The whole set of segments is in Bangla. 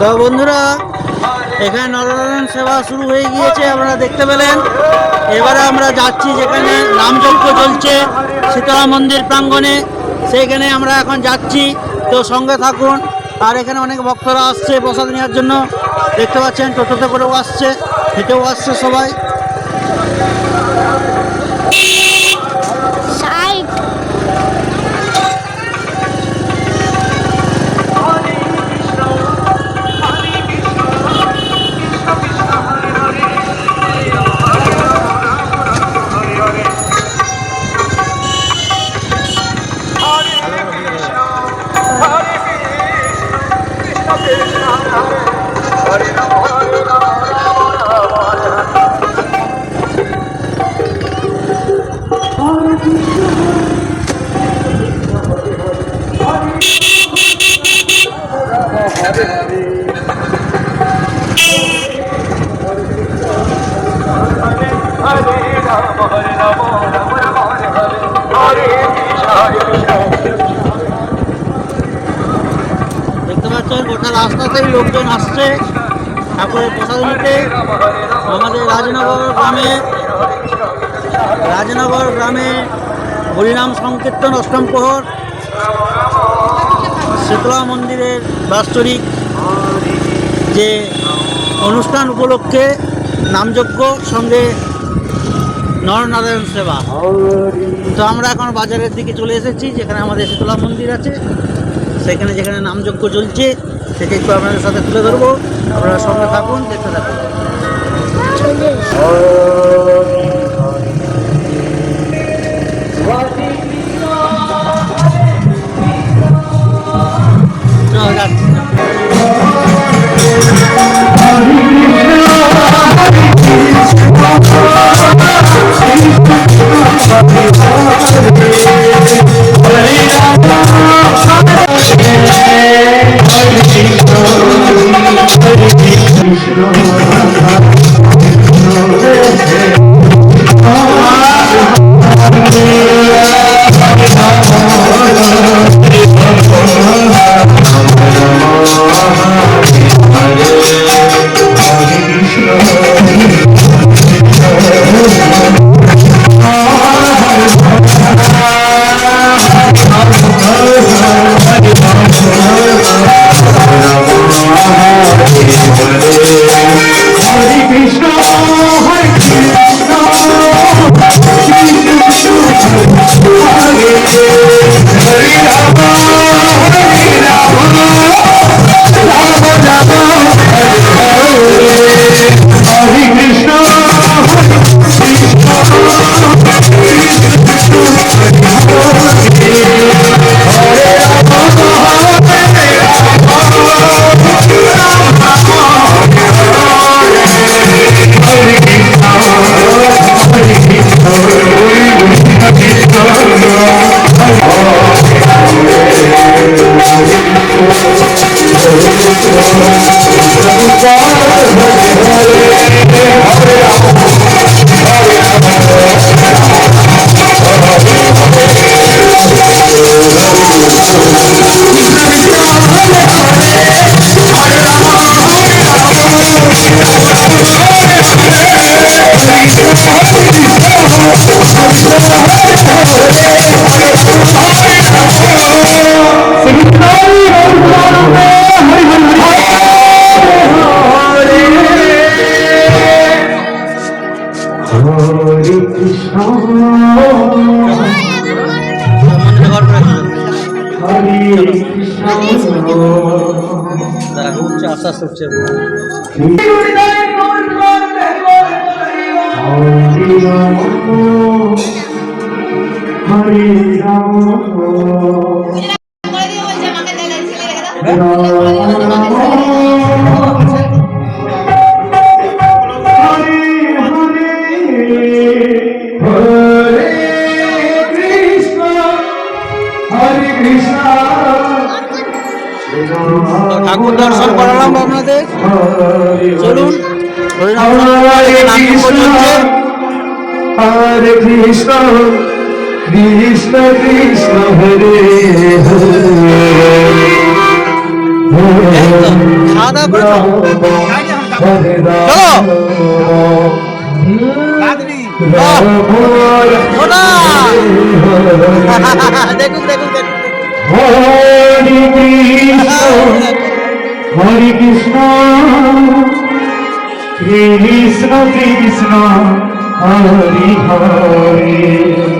তো বন্ধুরা, এখানে নরনারায়ণ সেবা শুরু হয়ে গিয়েছে, আপনারা দেখতে পেলেন। এবারে আমরা যাচ্ছি যেখানে নামযজ্ঞ চলছে, শীতলা মন্দির প্রাঙ্গণে। সেইখানে আমরা এখন যাচ্ছি, তো সঙ্গে থাকুন। আর এখানে অনেক ভক্তরা আসছে প্রসাদ নেওয়ার জন্য। দেখতে পাচ্ছেন, টোটোতে করেও আসছে, হেঁটেও আসছে সবাই। দেখতে পাচ্ছেন গোটা রাস্তাতেই লোকজন আসছে। ঠাকুরের প্রসাদ নিতে। আমাদের রাজনগর গ্রামে রাজনগর গ্রামে হরিনাম সংকীর্তন অষ্টম প্রহর, শীতলা মন্দিরের বাৎসরিক যে অনুষ্ঠান উপলক্ষে নামযজ্ঞ সঙ্গে নরনারায়ণ সেবা। তো আমরা এখন বাজারের দিকে চলে এসেছি, যেখানে আমাদের শীতলা মন্দির আছে। সেখানে যেখানে নামযজ্ঞ চলছে, সেটা একটু আপনাদের সাথে তুলে ধরবো। আপনারা সঙ্গে থাকুন, দেখতে থাকুন। চলে চলো, ঠাকুর দর্শন করালাম আপনাদের। চলুন হরে কৃষ্ণ। কৃষ্ণ কৃষ্ণ হরে দেখুন দেখুন হরে কৃষ্ণ হরে কৃষ্ণ কৃষ্ণ কৃষ্ণ হরে হরে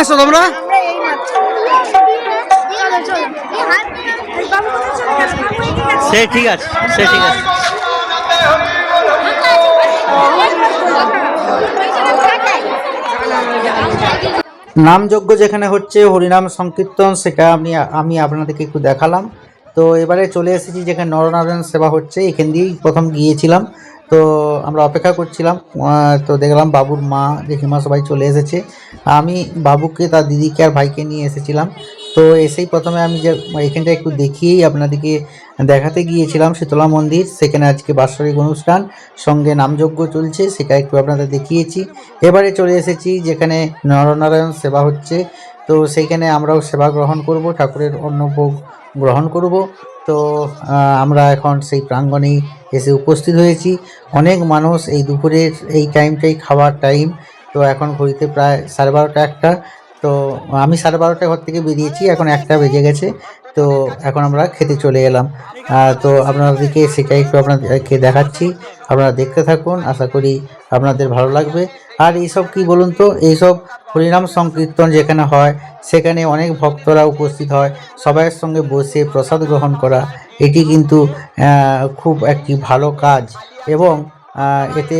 কখন এসো তোমরা সে ঠিক আছে সে ঠিক আছে। নামযজ্ঞ যেখানে হচ্ছে হরিনাম সংকীর্তন সেটা আমি আমি আপনাদেরকে একটু দেখালাম। তো এবারে চলে এসেছি যেখানে নরনারায়ণ সেবা হচ্ছে এখান দিয়েই প্রথম গিয়েছিলাম। তো আমরা অপেক্ষা করছিলাম তো দেখলাম বাবুর মা, জেঠিমা সবাই চলে এসেছে। আমি বাবুকে, তার দিদিকে আর ভাইকে নিয়ে এসেছিলাম। তো এসেই প্রথমে আমি যে এখানটা একটু দেখিয়েই আপনাদেরকে দেখাতে গিয়েছিলাম শীতলা মন্দির। সেখানে আজকে বাৎসরিক অনুষ্ঠান, সঙ্গে নামযজ্ঞ চলছে, সেটা একটু আপনাদের দেখিয়েছি। এবারে চলে এসেছি যেখানে নরনারায়ণ সেবা হচ্ছে। তো সেইখানে আমরাও সেবা গ্রহণ করব, ঠাকুরের অন্নভোগ গ্রহণ করব। তো আমরা এখন সেই প্রাঙ্গণেই এসে উপস্থিত হয়েছি। অনেক মানুষ এই দুপুরের এই টাইমটাই খাওয়ার টাইম। তো এখন ঘড়িতে প্রায় সাড়ে বারোটা একটা। তো আমি সাড়ে বারোটা ঘর থেকে বেরিয়েছি, এখন একটা বেজে গেছে। তো এখন আমরা খেতে চলে এলাম। তো আপনাদেরকে সেটাই একটু আপনাদেরকে দেখাচ্ছি। আপনারা দেখতে থাকুন, আশা করি আপনাদের ভালো লাগবে। আর এইসব কি বলুন তো? এইসব হরিনাম সংকীর্তন যেখানে হয়, সেখানে অনেক ভক্তরা উপস্থিত হয় সবাইয়ের সঙ্গে বসে প্রসাদ গ্রহণ করা। এটি কিন্তু খুব একটি ভালো কাজ এবং এতে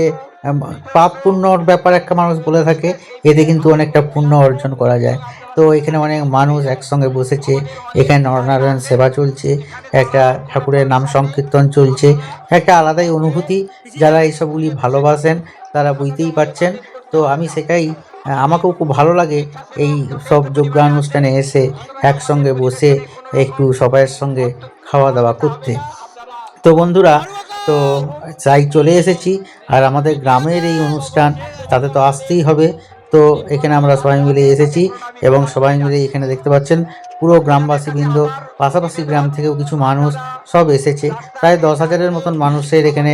পাপ পুণ্যর ব্যাপার একটা মানুষ বলে থাকে, এতে কিন্তু অনেকটা পুণ্য অর্জন করা যায়। তো এখানে অনেক মানুষ একসঙ্গে বসেছে, এখানে নরনারায়ণ সেবা চলছে, একটা ঠাকুরের নাম সংকীর্তন চলছে, একটা আলাদাই অনুভূতি। যারা এইসবগুলি ভালোবাসেন, তারা বুঝতেই পারছেন তো আমি সেটাই, আমাকেও খুব ভালো লাগে এই সব যজ্ঞানুষ্ঠানে এসে একসঙ্গে বসে একটু সবাইয়ের সঙ্গে খাওয়া দাওয়া করতে। তো বন্ধুরা, তো চাই চলে এসেছি, আর আমাদের গ্রামের এই অনুষ্ঠান তাতে তো আসতেই হবে। তো এখানে আমরা সবাই মিলে এসেছি এবং সবাই মিলে এখানে দেখতে পাচ্ছেন পুরো গ্রামবাসী বৃন্দ পাশাপাশি গ্রাম থেকেও কিছু মানুষ সব এসেছে। প্রায় দশ হাজারের মতন মানুষের এখানে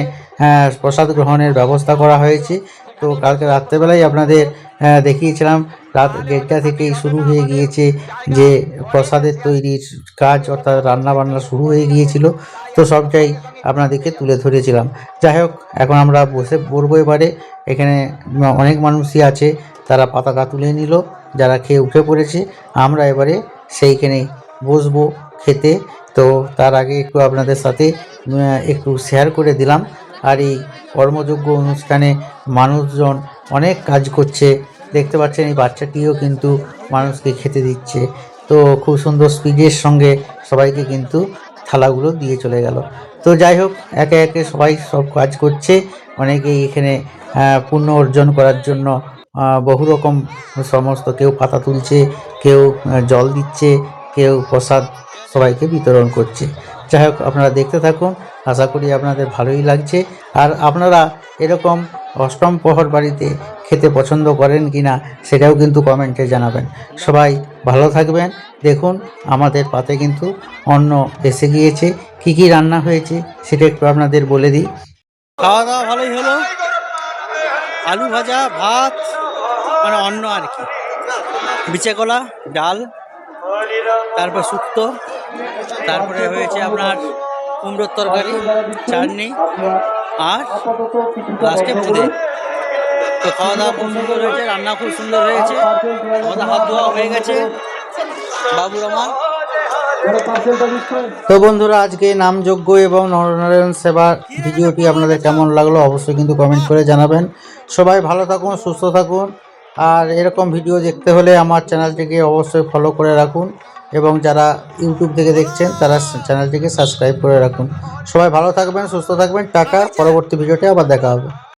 প্রসাদ গ্রহণের ব্যবস্থা করা হয়েছে। তো কালকে রাত্রেবেলায় আপনাদের দেখিয়েছিলাম। রাত দেড়টা থেকেই শুরু হয়ে গিয়েছে যে প্রসাদের তৈরির কাজ, অর্থাৎ রান্নাবান্না শুরু হয়ে গিয়েছিল। তো সবটাই আপনাদেরকে তুলে ধরেছিলাম। যাই হোক, এখন আমরা বসে পড়ব এবারে। এখানে অনেক মানুষই আছে, তারা পতাকা তুলে নিল। যারা খেয়ে উঠে পড়েছে, আমরা এবারে সেইখানেই বসবো খেতে। তো তার আগে একটু আপনাদের সাথে একটু শেয়ার করে দিলাম। আর এই কর্মযোগ্য অনুষ্ঠানে মানুষজন অনেক কাজ করছে। দেখতে পাচ্ছেন এই বাচ্চাটিও কিন্তু মানুষকে খেতে দিচ্ছে। তো খুব সুন্দর স্পিডের সঙ্গে সবাইকে কিন্তু থালাগুলো দিয়ে চলে গেল। তো যাই হোক, একে একে সবাই সব কাজ করছে। অনেকেই এখানে পুণ্য অর্জন করার জন্য বহু রকম সমস্ত কেউ পাতা তুলছে, কেউ জল দিচ্ছে, কেউ প্রসাদ সবাইকে বিতরণ করছে। যাই হোক, আপনারা দেখতে থাকুন। আশা করি আপনাদের ভালোই লাগছে। আর আপনারা এরকম অষ্টম প্রহর বাড়িতে খেতে পছন্দ করেন কি না সেটাও কিন্তু কমেন্টে জানাবেন। সবাই ভালো থাকবেন। দেখুন, আমাদের পাতে কিন্তু অন্ন এসে গিয়েছে। কি কি রান্না হয়েছে, সেটা একটু আপনাদের বলে দিই। খাওয়া দাওয়া ভালোই হলো। আলু ভাজা, ভাত মানে অন্ন আর কি। বিচে কলা ডাল, তারপর শুক্তো। তারপরে হয়েছে আপনার কুমড়োর তরকারি, চাটনি, আর লাস্টে বোঁদে তো খাওয়া দাওয়া খুব সুন্দর হয়েছে, রান্না খুব সুন্দর হয়েছে। আমাদের হাত ধোয়া হয়ে গেছে। বাবুর আমার তো বন্ধুরা, আজকে নামযজ্ঞ এবং নরনারায়ণ সেবা ভিডিওটি আপনাদের কেমন লাগল অবশ্যই কিন্তু কমেন্ট করে জানাবেন। সবাই ভালো থাকুন, সুস্থ থাকুন। আর এরকম ভিডিও দেখতে হলে আমার চ্যানেলটিকে অবশ্যই ফলো করে রাখুন। এবং যারা ইউটিউব থেকে দেখছেন, তারা চ্যানেলটিকে সাবস্ক্রাইব করে রাখুন। সবাই ভালো থাকবেন, সুস্থ থাকবেন। টাকা পরবর্তী ভিডিওতে আবার দেখা হবে।